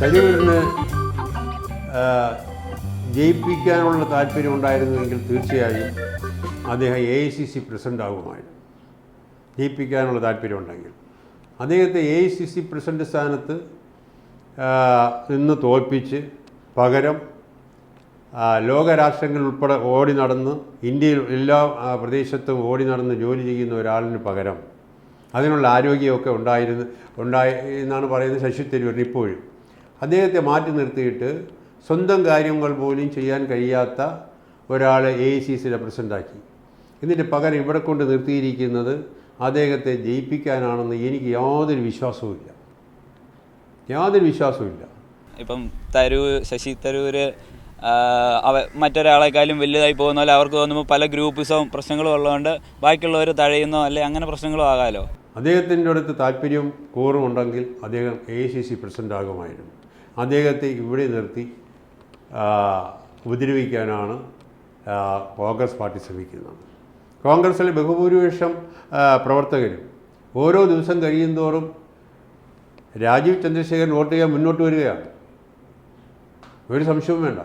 തരൂരിന് ജയിപ്പിക്കാനുള്ള താല്പര്യം ഉണ്ടായിരുന്നുവെങ്കിൽ തീർച്ചയായും അദ്ദേഹം A I C C president ആകുമായിരുന്നു. ജയിപ്പിക്കാനുള്ള താല്പര്യം ഉണ്ടെങ്കിൽ അദ്ദേഹത്തെ A I C C president സ്ഥാനത്ത് നിന്ന് തോൽപ്പിച്ച് പകരം ആ, ലോകരാഷ്ട്രങ്ങൾ ഉൾപ്പെടെ ഓടി നടന്ന് ഇന്ത്യയിൽ എല്ലാ പ്രദേശത്തും ഓടി നടന്ന് ജോലി ചെയ്യുന്ന ഒരാളിന് പകരം അതിനുള്ള ആരോഗ്യമൊക്കെ ഉണ്ടായിരുന്നു ഉണ്ടായി എന്നാണ് പറയുന്നത് ശശി തരൂരിന് ഇപ്പോഴും. അദ്ദേഹത്തെ മാറ്റി നിർത്തിയിട്ട് സ്വന്തം കാര്യങ്ങൾ പോലും ചെയ്യാൻ കഴിയാത്ത ഒരാളെ എ ഐ സി സി പ്രസിഡന്റാക്കി എന്നിട്ട് പകരം ഇവിടെ കൊണ്ട് നിർത്തിയിരിക്കുന്നത് അദ്ദേഹത്തെ ജയിപ്പിക്കാനാണെന്ന് എനിക്ക് യാതൊരു വിശ്വാസവുമില്ല യാതൊരു വിശ്വാസവുമില്ല ഇപ്പം തരൂർ ശശി തരൂർ അവ മറ്റൊരാളെക്കാളും വലുതായി പോകുന്ന പോലെ അവർക്ക് തോന്നുമ്പോൾ പല ഗ്രൂപ്പിസവും പ്രശ്നങ്ങളും ഉള്ളതുകൊണ്ട് ബാക്കിയുള്ളവർ തഴയുന്നോ അല്ലെ അങ്ങനെ പ്രശ്നങ്ങളും ആകാലോ? അദ്ദേഹത്തിന്റെ അടുത്ത് താല്പര്യം കൂറുമുണ്ടെങ്കിൽ അദ്ദേഹം എ സി സി പ്രസിഡന്റ് ആകുമായിരുന്നു. അദ്ദേഹത്തെ ഇവിടെ നിർത്തി ഉപദ്രവിക്കാനാണ് കോൺഗ്രസ് പാർട്ടി ശ്രമിക്കുന്നത്. കോൺഗ്രസിലെ ബഹുഭൂരിപക്ഷം പ്രവർത്തകരും ഓരോ ദിവസം കഴിയുന്തോറും രാജീവ് ചന്ദ്രശേഖരൻ വോട്ട് ചെയ്യാൻ മുന്നോട്ട് വരികയാണ്. ഒരു സംശയവും വേണ്ട.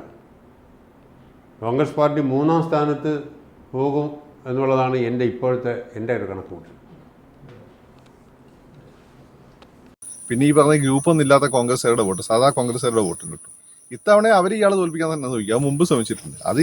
കോൺഗ്രസ് പാർട്ടി മൂന്നാം സ്ഥാനത്ത് പോകും എന്നുള്ളതാണ് എന്റെ ഇപ്പോഴത്തെ എന്റെ ഒരു കണക്കുകൂട്ടൽ. പിന്നെ ഈ പറഞ്ഞ ഗ്രൂപ്പ് ഒന്നും ഇല്ലാത്ത കോൺഗ്രസ്സുകാരുടെ വോട്ട് സാധാ കോൺഗ്രസ്സുകാരുടെ വോട്ടും കിട്ടും. ഇത്തവണ അവർ ഇയാളെ തോൽപ്പിക്കാൻ തന്നെ നോക്കി. മുമ്പ് ശ്രമിച്ചിട്ടുണ്ട്. അത്